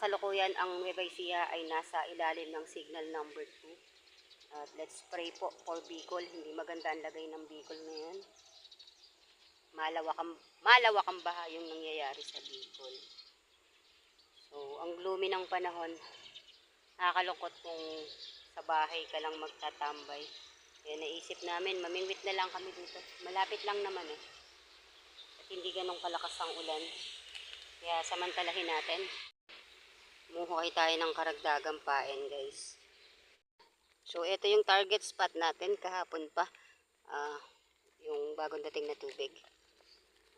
kasalukuyan, ang Nueva ay nasa ilalim ng signal number 2. At let's pray po for Bicol. Hindi maganda ang lagay ng Bicol ngayon. Malawak ang, malawak ang baha yung nangyayari sa Bicol. So, ang gloomy ng panahon, nakakalungkot kung sa bahay ka lang magtatambay. Kaya naisip namin, mamingwit na lang kami dito. Malapit lang naman eh at hindi ganong kalakas ang ulan. Kaya samantalahin natin. Muhukay tayo ng karagdagang paen, guys. So, ito yung target spot natin kahapon pa. Ah, yung bagong dating na tubig.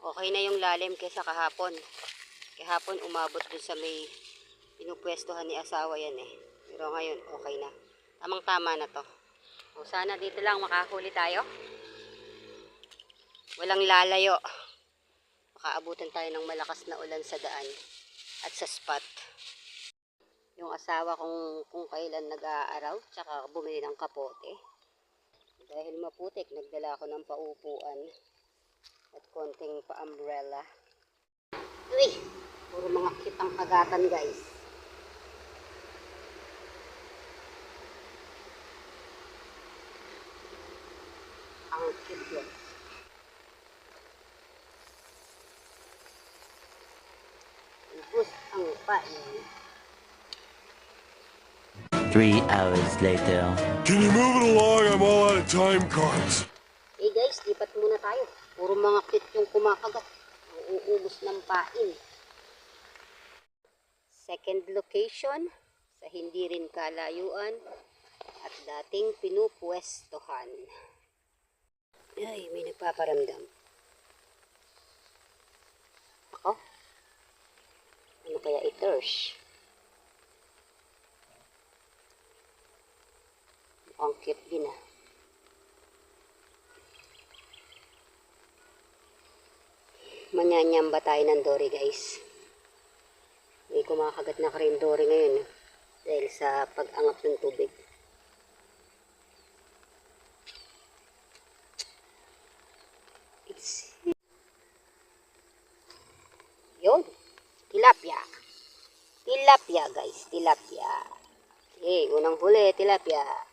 Okay na yung lalim kaysa kahapon. Kahapon umabot dun sa may pinupwestuhan ni asawa yan eh. Pero ngayon, okay na. Tamang-tama na to. O, sana dito lang makahuli tayo. Walang lalayo makaabutan tayo ng malakas na ulan sa daan at sa spot. Yung asawa kong kung kailan nag-aaraw, tsaka bumili ng kapote. Dahil maputik, nagdala ako ng paupuan at konting pa-umbrella. Uy! Puro mga kitang kagatan, guys. Ang cute yun. Ubus ang pain. Three hours later. Can you move it along? I'm all out of time cards. Hey guys, lipat muna tayo. Puro mga cute yung kumakagat. Ang uubos ng pain. Second location sa hindi rin kalayuan at dating pinupwestohan. Ay, may nagpaparamdam. Ako? Ano kaya iters? Mukhang cute din ah. Manyanyamba tayo ng dory guys. May kumakagat na ka rin dory ngayon eh. Dahil sa pag-angat ng tubig. It's... Yun. Tilapia. Tilapia guys. Tilapia. Okay, unang huli. Tilapia.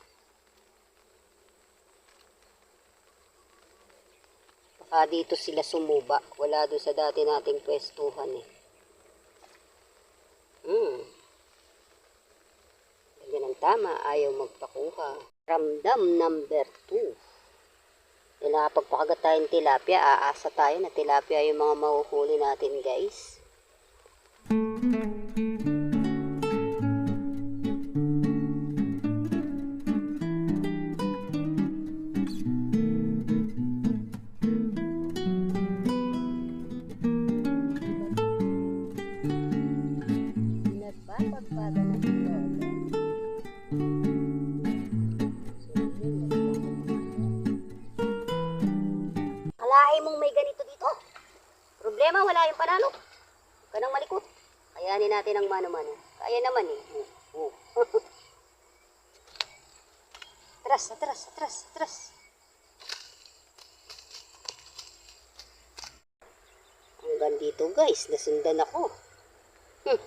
Baka dito sila sumuba. Wala doon sa dati nating pwestuhan eh. Hmm. Yan ang tama. Ayaw magpakuha. Ramdam number 2. Kailangan pagpakagat tayong tilapia, aasa tayo na tilapia yung mga mahuhuli natin guys. Nagpapagpaga natin ang mano-mano. Kaya naman eh. Oh, oh. atras, atras, atras, atras. Hanggang dito guys, nasundan ako. Hmm.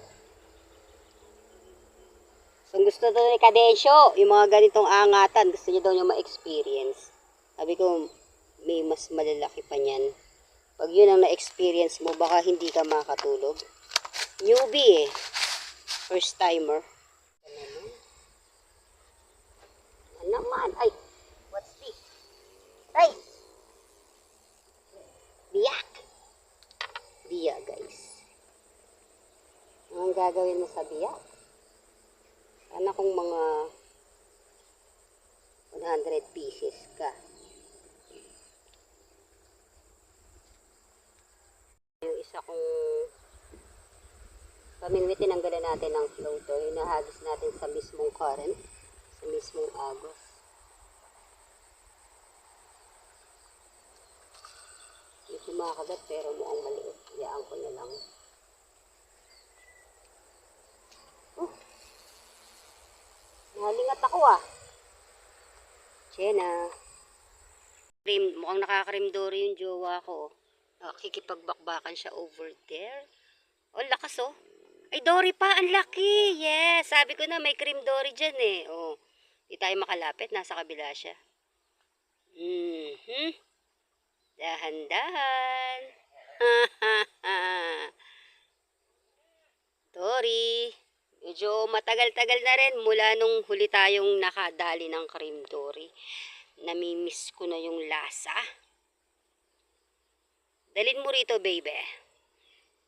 So, gusto daw ni Kadensyo, yung mga ganitong angatan, gusto niya daw niya ma-experience. Sabi ko, may mas malalaki pa niyan. Pag yun ang na-experience mo, baka hindi ka makatulog. Newbie eh. First timer. Ano naman? Ay, what's this? Ay! Biyak! Biya, guys. Anong gagawin mo sa biyak? Sana kung mga 100 pieces ka. Yung isa kong pamingwit, tinanggalan natin ng floater. Hinahagis natin sa mismong current, sa mismong agos. kumakagat pero mukhang maliit. Hayaan ko na lang. Oh. Nalingat ako ah. Chena. Krim, mukhang nakakarimdori yung jowa ko. Nakikipagbakbakan siya over there. Oh, lakas oh. Ay, Dory pa, ang laki. Yes, sabi ko na may cream Dory dyan eh. Oh, di tayo makalapit, nasa kabila siya. Mhm. Dahan-dahan. Dory, medyo matagal-tagal na rin mula nung huli tayong nakadali ng cream Dory. Namimiss ko na yung lasa. Dalin mo rito, baby.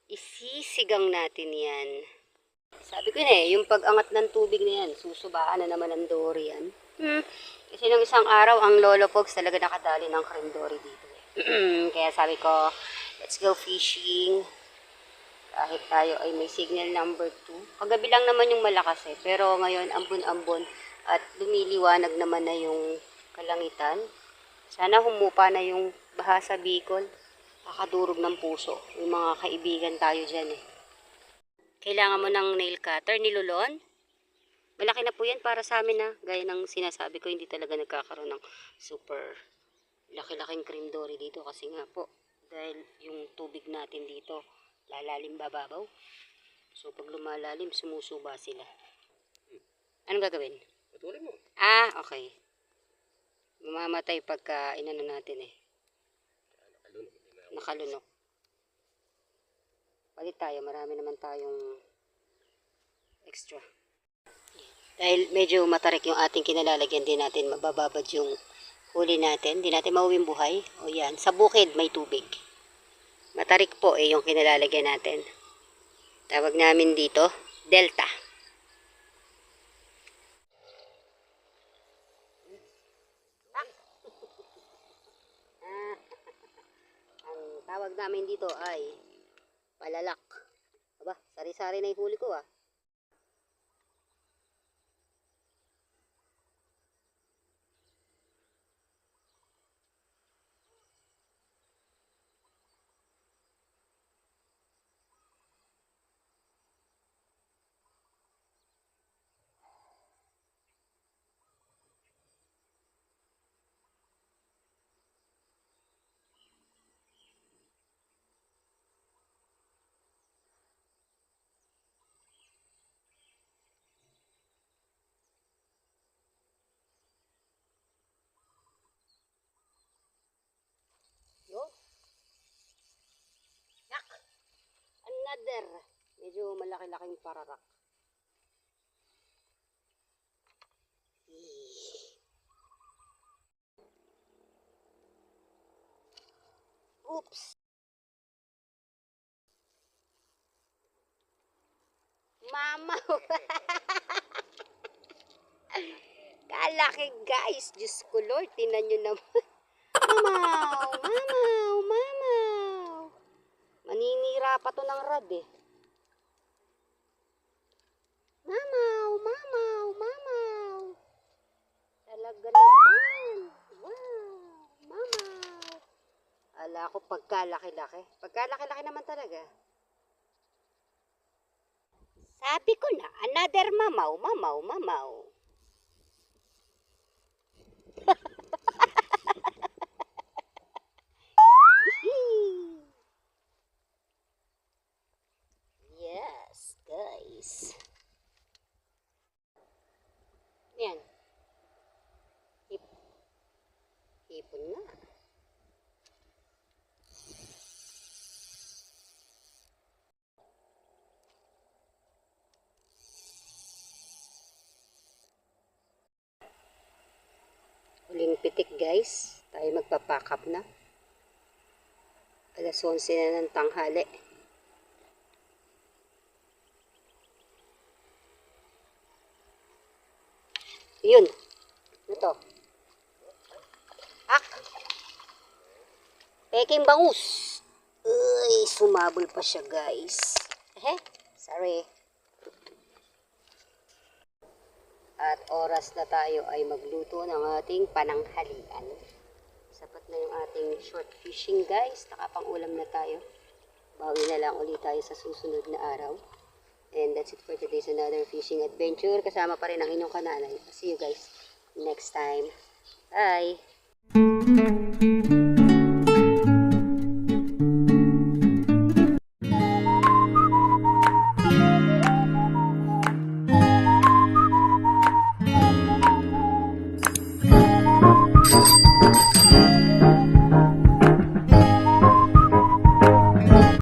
Isisigang natin yan. Sabi ko na eh, yung pag-angat ng tubig na yan, susubaan na naman ng dory yan. Hmm. Kasi nung isang araw, ang Lolo Pogs talaga nakadali ng cream dory dito. eh. Kaya sabi ko, let's go fishing. Kahit tayo ay may signal number 2. Kagabi lang naman yung malakas eh. Pero ngayon, ambon-ambon. At lumiliwanag naman na yung kalangitan. Sana humupa na yung baha sa Bicol. Kakadurog ng puso. Yung mga kaibigan tayo dyan eh. Kailangan mo ng nail cutter, nilulon. Malaki na po yan para sa amin na. Gaya ng sinasabi ko, hindi talaga nagkakaroon ng super laki-laking cream dory dito. Kasi nga po, dahil yung tubig natin dito, lalalim bababaw. So pag lumalalim, sumusuba sila. Anong gagawin? Patuloy mo. Ah, okay. Mamamatay pagka inano natin eh. Nakalunok. Palit tayo, marami naman tayong extra. Dahil medyo matarik yung ating kinalalagyan din natin, mabababad yung huli natin. Hindi natin mauwing buhay. O yan, sa bukid may tubig. Matarik po eh yung kinalalagyan natin. Tawag namin dito, delta. Ang tawag namin dito ay palalak. Aba, sari-sari na yung ko ah. Yun. Yak! Another. Medyo malaki-laking pararak. Oops. Mama. Kalaki guys. Diyos ko Lord. Tinan nyo naman. Mamaw, mamaw. Maninira pa to ng rad eh. Mamaw, mamaw, mamaw. Talaga naman. Wow, mamaw. Ala ko pagkalaki-laki. Pagkalaki-laki naman talaga. Sabi ko na, another mamaw, mamaw, mamaw. Yes, guys. Yan. Hip. Hipon na. Huling pitik guys. Tayo magpapack up na. Alas 11 na ng tanghali. Yun. Ito. Ak. Peking bangus. Uy, sumabol pa siya guys. Eh, sorry. At oras na tayo ay magluto ng ating pananghalian. Sapat na yung ating short fishing guys. Nakapang ulam na tayo. Bawi na lang ulit tayo sa susunod na araw. And that's it for today's another fishing adventure. Kasama pa rin ang inyong kananay. See you guys next time. Bye!